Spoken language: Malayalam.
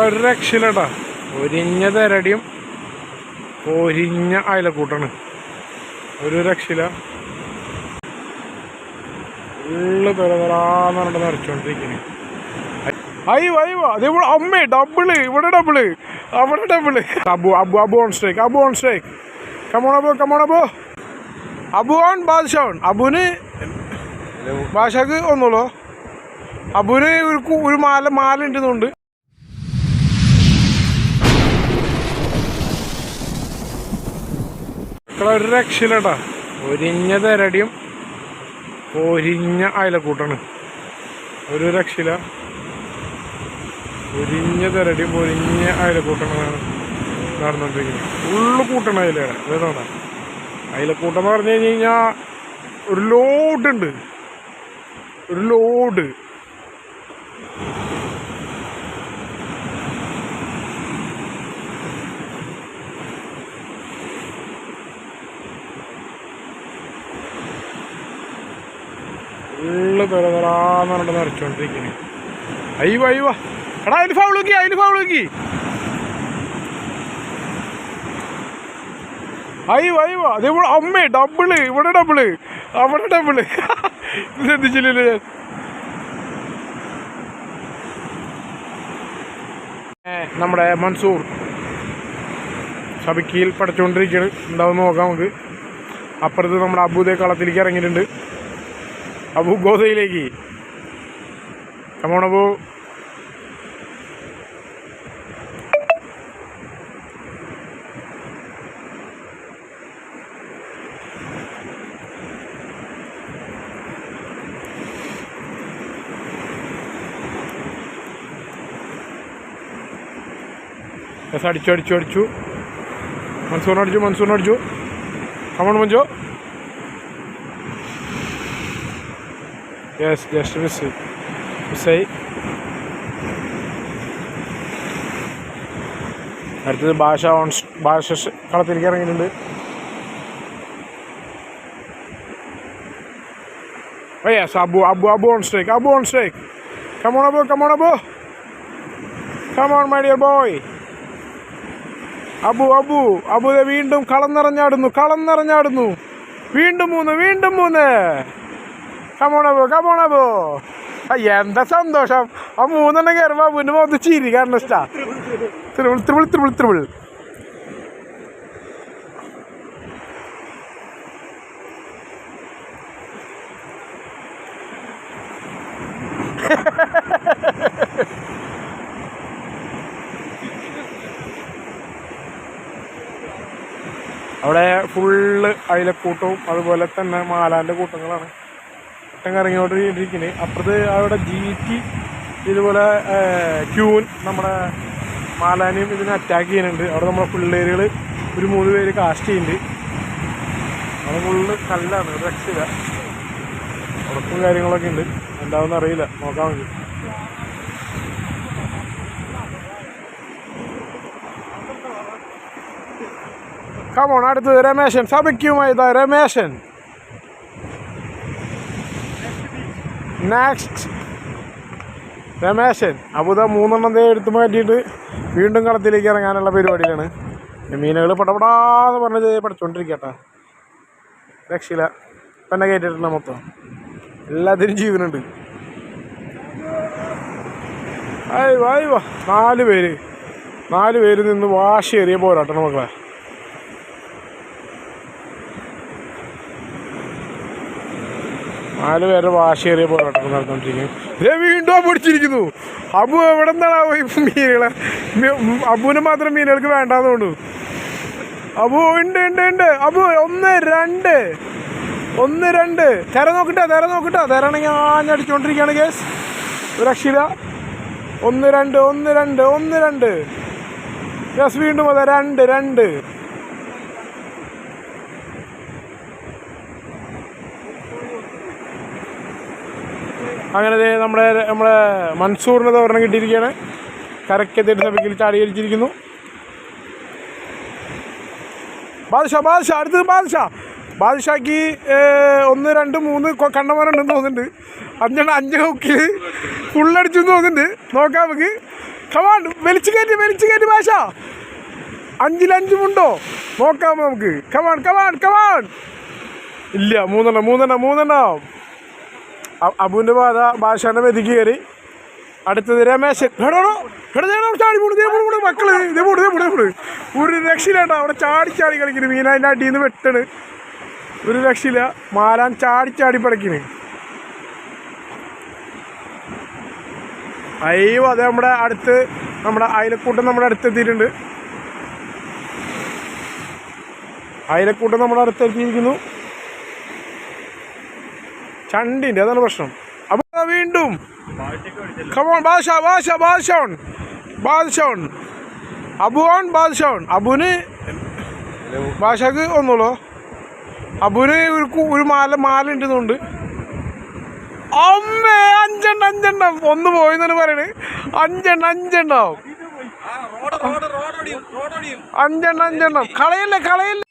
മക്കളെ ഒരു രക്ഷയില്ലട്ടാ ഒരിഞ്ഞ തെരടിയും പൊരിഞ്ഞ അയലക്കൂട്ടാണ്. ഒരു രക്ഷയില്ല ഫുള്ള് തരതരാന്ന് പറഞ്ഞിട്ട് അയ്യോ അയ്യോ അതേപോലെ അമ്മേ ഡബിൾ ഇവിടെ ഡബിൾ അവിടെ double Abu Abu Abu on strike Abu on strike come on Abu come on Abu. Abu on Badshah on അബുന് ബാഷാക്ക് ഒന്നുള്ളൂ അബുന് ഒരു ഒരു മാല മാല ഉണ്ടെന്നുണ്ട് മക്കളെ ഒരു രക്ഷയില്ലട്ടാ ഒരിഞ്ഞ തെരടിയും പൊരിഞ്ഞ അയലക്കൂട്ടാണ്. ഒരു രക്ഷയില്ല പൊരിഞ്ഞ തെരടിയും പൊരിഞ്ഞ അയലക്കൂട്ടാണ് നടന്നുകൊണ്ടിരിക്കുന്നത് ഫുള്ള് കൂട്ടണ അയലയുടെ ഇതാണ് അയലക്കൂട്ടം എന്ന് പറഞ്ഞു കഴിഞ്ഞ് കഴിഞ്ഞാൽ ഒരു ലോഡുണ്ട് ഒരു ലോഡ് ഫുള്ള് തരതരാന്ന് പറഞ്ഞിട്ട് നിറച്ചോണ്ടിരിക്കുന്നത് അയ്യോ അയ്യോ. എടാ അതിൽ ഫൗൾ നോക്കി അതിൽ അയ്യോ അയ്യോ. അതേപോലെ അമ്മേ ഡബിൾ ഇവിടെ ഡബിൾ അവിടെ ഡബിൾ ശ്രദ്ധിച്ചില്ലല്ലോ ഞാൻ. നമ്മുടെ മൻസൂർ സബിക്കിയിൽ പഠിച്ചുകൊണ്ടിരിക്കുകയാണ് എന്താവും നോക്കാം നമുക്ക്. അപ്പുറത്ത് നമ്മുടെ അബൂദേ കളത്തിലേക്ക് ഇറങ്ങിയിട്ടുണ്ട്. അബു ഗോതയിലേക്ക് കമോണബു യെസ് അടിച്ചു അടിച്ചു അടിച്ചു. മൺസൂൺ അടിച്ചു മൺസൂൺ അടിച്ചു. Come on Mancho yes just miss മിസ്സായി അടുത്തത് ഭാഷ ഓൺ ഭാഷ കളത്തിലേക്ക് ഇറങ്ങിയിട്ടുണ്ട് Oh yes, Abu, Abu, Abu on strike, Abu on strike. Come on, Abu, come on, Abu. Come on, my dear boy. Abu Abu വീണ്ടും കളം നിറഞ്ഞാടുന്നു കളം നിറഞ്ഞാടുന്നു വീണ്ടും മൂന്ന് വീണ്ടും മൂന്ന് കമോണബോ കമോണബോ എന്താ സന്തോഷം? ആ മൂന്നെണ്ണം കയറുമ്പോ അബുവിന്റെ മുഖത്ത് ചിരി കാരണം ഇഷ്ടാ. തിരുവിൾ തിരുവിൾ തിരുവിൾ തിരുവിൾ. അവിടെ ഫുള്ള് അയിലക്കൂട്ടവും അതുപോലെ തന്നെ മാലാന്റെ കൂട്ടങ്ങളാണ്. ഒട്ടം കറങ്ങിക്കൊണ്ടിരിക്കുന്നത് അപ്പുറത്ത് അവിടെ ജി ടി ഇതുപോലെ ക്യൂൻ നമ്മുടെ മാലാനിയും ഇതിനെ അറ്റാക്ക് ചെയ്യുന്നുണ്ട്. അവിടെ നമ്മുടെ പിള്ളേരുകൾ ഒരു മൂന്ന് പേര് കാസ്റ്റ് ചെയ്യുന്നുണ്ട്. അവിടെ ഫുള്ള് കല്ലാണ് രക്ഷയില്ല ഉറപ്പും കാര്യങ്ങളൊക്കെ ഉണ്ട്. എന്താണെന്ന് അറിയില്ല. നോക്കാൻ വേണ്ടി. കമോണ അടുത്തത് രമേശൻ. സഭയ്ക്കുമായി ഇതാ രമേശൻ. നെക്സ്റ്റ് രമേശൻ. അപ്പോൾ ഇതാ മൂന്നെണ്ണം ദേ എടുത്തു മാറ്റിയിട്ട് വീണ്ടും കളത്തിലേക്ക് ഇറങ്ങാനുള്ള പരിപാടിയാണ് മീനുകൾ പടപടാന്ന് പറഞ്ഞ് പഠിച്ചുകൊണ്ടിരിക്കട്ടെ രക്ഷയില്ല. തന്നെ കയറ്റിട്ടുണ്ട് മൊത്തം. എല്ലാത്തിനും ജീവനുണ്ട്. ആയി വായി വാ. നാല് പേര്. നാല് പേര് നിന്ന് വാശിയേറിയ പോരാട്ടണം മക്കളെ. നാല് പേരുടെ വാശിയേറിയ പോരാട്ടം നടന്നുകൊണ്ടിരിക്കുന്നു. വീണ്ടും പിടിച്ചിരിക്കുന്നു. അബു എവിടെ നിന്നാണ് മീനുകളെ? അബുവിന് മാത്രം മീനുകൾക്ക് വേണ്ടാന്ന് തോന്നുന്നു. അബു ഉണ്ട് ഉണ്ട് ഉണ്ട്. അബു ഒന്ന് രണ്ട്. ഒന്ന് രണ്ട്. തിര നോക്കട്ടെ തിര നോക്കട്ടെ. തിരണെങ്കിൽ ആഞ്ഞടിച്ചോണ്ടിരിക്കാണ് കേസ് ഒരു രക്ഷയില്ല ഒന്ന് രണ്ട് ഒന്ന് രണ്ട് ഒന്ന് രണ്ട്. യെസ് വീണ്ടും അതെ. രണ്ട് രണ്ട്. അങ്ങനെ നമ്മുടെ നമ്മുടെ മൻസൂറിന് ഒരെണ്ണം കിട്ടിയിരിക്കുകയാണ്. കരക്കെത്തിയിട്ട് സഭയ്ക്ക് ചാടിയിരിച്ചിരിക്കുന്നു ബാദ്ഷാ ബാദ്ഷാ അടുത്തത് ബാദ്ഷാ. ബാദ്ഷാക്ക് ഒന്ന് രണ്ട് മൂന്ന് കണ്ണമാരുണ്ടെന്ന് തോന്നുന്നുണ്ട്. അഞ്ചെണ്ണം അഞ്ച് ഹുക്കിൽ ഫുള്ളടിച്ചു തോന്നുന്നുണ്ട്. നോക്കാം നമുക്ക്. കമാണ്ട് വലിച്ചു കയറ്റി വലിച്ചു കയറ്റി ഭാഷ അഞ്ചിലഞ്ചുമുണ്ടോ നോക്കാം നമുക്ക്. കമാൺ കമാൺ കമാൺ ഇല്ല മൂന്നെണ്ണം മൂന്നെണ്ണം മൂന്നെണ്ണം. അ- അബുവിന്റെ ബാധ ഭാഷയുടെ വെതി കയറി. അടുത്തത് രമേശൻ. ചാടി പോണു, മക്കൾ ദേ ദേ. ഒരു രക്ഷയില്ലാണ്ട അവിടെ ചാടി ചാടി കളിക്കുന്നു മീൻ അടിയിൽ നിന്ന് വെട്ടണ്. ഒരു രക്ഷയില്ല. മാലാൻ ചാടി ചാടി പടക്കിന് അയ്യോ അതെ നമ്മുടെ അടുത്ത് നമ്മുടെ അയലക്കൂട്ടം നമ്മുടെ അടുത്ത് എത്തിയിട്ടുണ്ട്. അയലക്കൂട്ടം നമ്മുടെ അടുത്ത് ചണ്ടിന്റെ അതാണ് പ്രശ്നം. അപ്പൊ ദാ വീണ്ടും. കമോൺ ബാദഷ ബാദഷ ബാദഷോൺ ബാദഷോൺ അബുവാൻ ബാദ്ഷോൺ അബുന് ബാഷക്ക് ഒന്നുള്ളൂ അബുന് ഒരു ഒരു മാല മാല ഉണ്ടെന്നുണ്ട് അമ്മേ അഞ്ചെണ്ണം അഞ്ചെണ്ണം. ഒന്ന് പോയിന്നാണ് പറയണേ. അഞ്ചെണ്ണം അഞ്ചെണ്ണം. അഞ്ചെണ്ണം അഞ്ചെണ്ണം. കളയല്ലേ കളയല്ലേ?